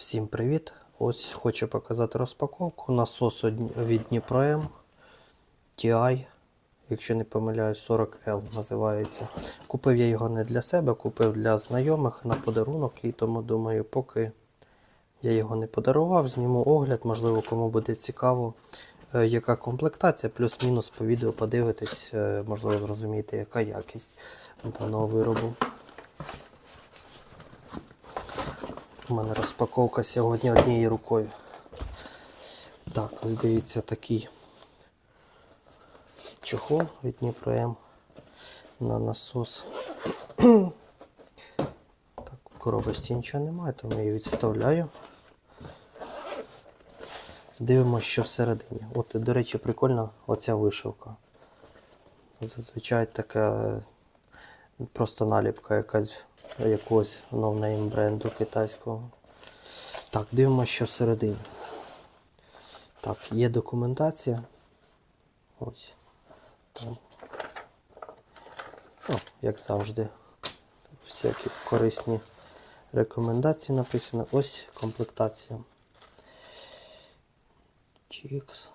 Всім привіт! Ось хочу показати розпаковку насосу від Дніпром TI, якщо не помиляюсь, 40L називається. Купив я його не для себе, купив для знайомих на подарунок і тому думаю, поки я його не подарував, зніму огляд, можливо, кому буде цікаво, е, яка комплектація, плюс-мінус по відео подивитись, е, можливо, зрозуміти, яка якість даного виробу. У мене розпаковка сьогодні однією рукою. Так, дивіться такий чохол від Дніпром на насос. Так, в коробочці нічого немає, тому я її відставляю. Дивимося, що всередині. От, до речі, прикольна оця вишивка. Зазвичай така просто наліпка якась якогось новнейм бренду китайського. Так, дивимося, що всередині. Так, є документація. Ось. Там. О, як завжди. Всякі корисні рекомендації написано. Ось комплектація. Чікс.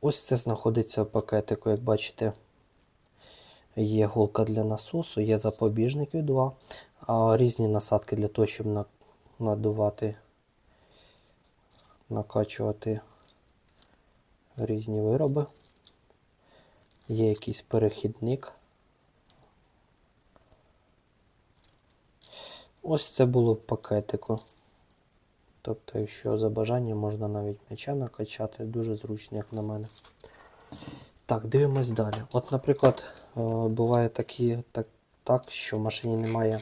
Ось це знаходиться в пакетику, як бачите. Є голка для насосу, є запобіжник від 2, а різні насадки для того, щоб надувати, накачувати різні вироби. Є якийсь перехідник. Ось це було в пакетику. Тобто, якщо за бажанням можна навіть м'яча накачати, дуже зручно, як на мене. Так, дивимось далі. От, наприклад, е, буває такі, так, так, що в машині немає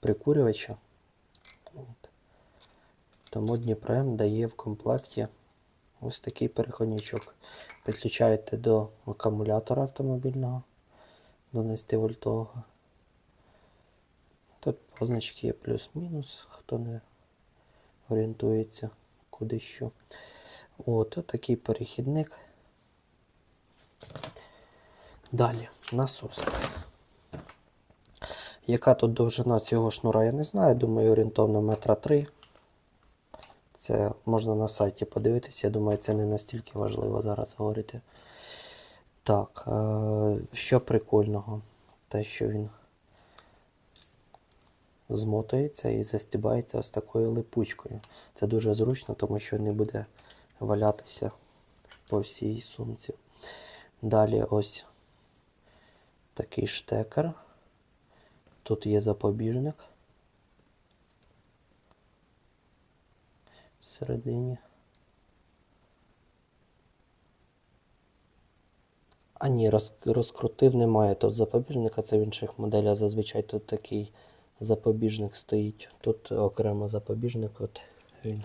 прикурювача. От. Тому Дніпром дає в комплекті ось такий переходничок. Підключаєте до акумулятора автомобільного, до 10 вольтового. Тут позначки є плюс-мінус, хто не орієнтується куди що. От, от такий перехідник. Далі, насос. Яка тут довжина цього шнура, я не знаю. Думаю, орієнтовно метра три. Це можна на сайті подивитися. Я думаю, це не настільки важливо зараз говорити. Так, е, що прикольного? Те, що він змотується і застібається ось такою липучкою. Це дуже зручно, тому що не буде валятися по всій сумці. Далі ось такий штекер. Тут є запобіжник. Всередині. А ні, роз, розкрутив немає тут запобіжника, це в інших моделях зазвичай тут такий запобіжник стоїть. Тут окремо запобіжник, от він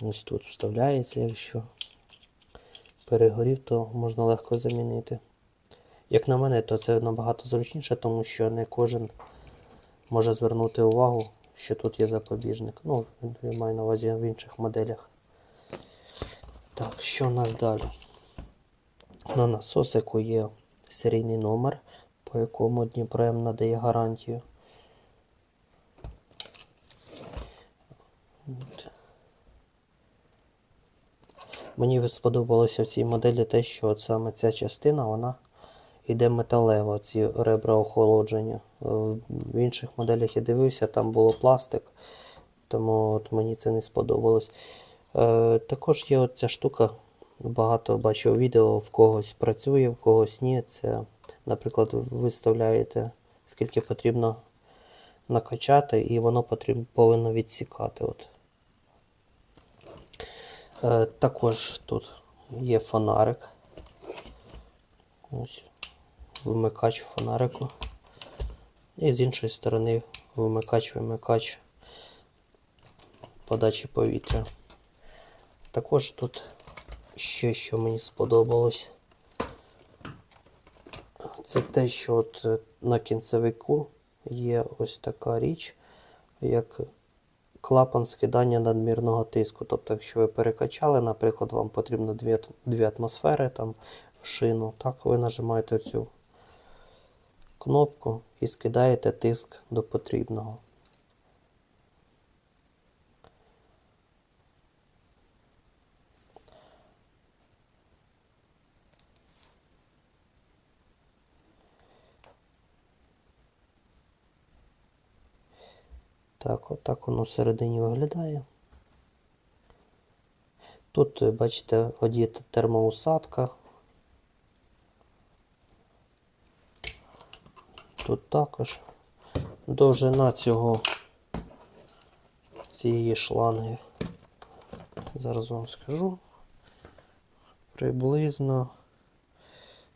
ось тут вставляється, якщо перегорів, то можна легко замінити. Як на мене, то це набагато зручніше, тому що не кожен може звернути увагу, що тут є запобіжник. Ну, я маю на увазі в інших моделях. Так, що у нас далі? На насосику є серійний номер, по якому Дніпром надає гарантію. Мені сподобалося в цій моделі те, що от саме ця частина вона йде металева, ці ребра охолодження. Е, В інших моделях я дивився, там було пластик, тому от мені це не сподобалось. Е, також є от ця штука, багато бачив відео, в когось працює, в когось ні. Це, наприклад, ви виставляєте, скільки потрібно накачати, і воно потрібно, повинно відсікати. От. Е, також тут є фонарик. Ось вимикач фонарику. І з іншої сторони вимикач-вимикач подачі повітря. Також тут ще що мені сподобалось. Це те, що от е, на кінцевику є ось така річ, як клапан скидання надмірного тиску. Тобто, якщо ви перекачали, наприклад, вам потрібно 2, 2 атмосфери там, в шину, так ви нажимаєте цю кнопку і скидаєте тиск до потрібного. Так, отак воно всередині виглядає. Тут, е, бачите, одіта термоусадка. Тут також довжина цього цієї шланги. Зараз вам скажу. Приблизно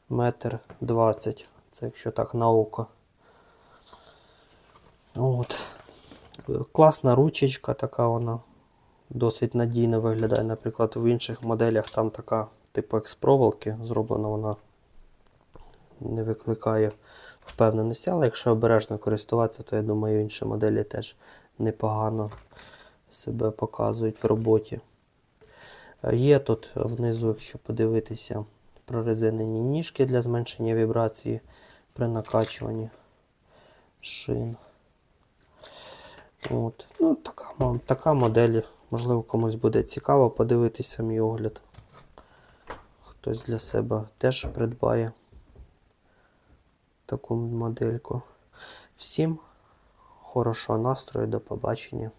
метр двадцять. Це якщо так на око. От. Класна ручечка така вона. Досить надійно виглядає. Наприклад, в інших моделях там така, типу експроволоки, зроблена вона не викликає впевненості, але якщо обережно користуватися, то я думаю, інші моделі теж непогано себе показують в роботі. Е, Є тут внизу, якщо подивитися, прорезинені ніжки для зменшення вібрації при накачуванні шин. От. Ну, така, така модель. Можливо, комусь буде цікаво подивитися мій огляд. Хтось для себе теж придбає таку модельку. Всім хорошого настрою, до побачення.